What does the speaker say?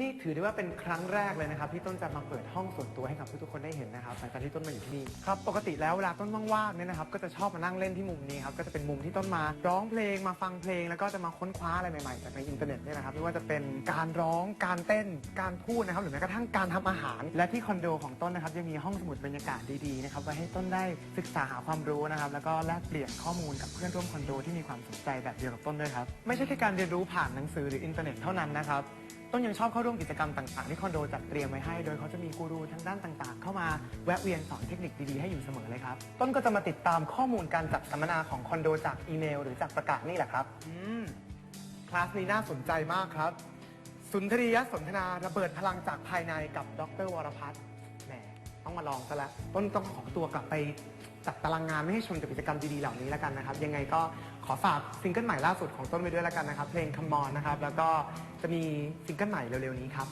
นี่ถือได้ว่าเป็นครั้งแรกเลยนะครับที่ต้นจะมาเปิดห้องส่วนตัวให้กับทุกๆคนได้เห็นนะครับหลังจากที่ต้นมาอยู่ที่นี่ครับปกติแล้วเวลาต้นว่างๆเนี่ยนะครับก็จะชอบมานั่งเล่นที่มุมนี้ครับก็จะเป็นมุมที่ต้นมาร้องเพลงมาฟังเพลง แล้วก็จะมาค้นคว้าอะไรใหม่ๆจากในอินเทอร์เน็ตเนี่ยนะครับไม่ว่าจะเป็นการร้องการเต้นการพูดนะครับหรือแม้กระทั่งการทำอาหาร และที่คอนโดของต้นนะครับยังมีห้องสมุดบรรยากาศดีๆนะครับไว้ให้ต้นได้ศึกษาหาความรู้นะครับแล้วก็แลกเปลี่ยนข้อมูลกับเพื่อนร่วมคอนโดที่มีความสนใจแบบเดียวกับต้นด้วยครับไม่ใช่แค่การเรียนรู้ผ่านหนังสือหรืออินเทอร์เน็ตเท่านั้นนะครับ ต้นยังชอบเข้าร่วมกิจกรรมต่างๆที่คอนโดจัดเตรียมไว้ให้ โดยเขาจะมีกูรูทางด้านต่างๆ เข้ามาแวะเวียนสอนเทคนิคดีๆให้อยู่เสมอเลยครับ ต้นก็จะมาติดตามข้อมูลการจัดสัมมนาของคอนโดจากอีเมล หรือจากประกาศนี่แหละครับอืมคลาสนี้น่าสนใจมากครับ สุนทรียสนทนาระเบิดพลังจากภายในกับดรวรพัฒน์แหมต้องมาลองซะแล้วต้นต้องขอตัวกลับไปจัดตารางงานไม่ให้ชนกับกิจกรรมดีๆเหล่านี้แล้วกันนะครับ ยังไงก็ ขอฝากซิงเกิลใหม่ล่าสุดของต้นไปด้วยแล้วกันนะครับ เพลง Come On นะครับ แล้วก็จะมีซิงเกิลใหม่เร็วๆนี้ครับ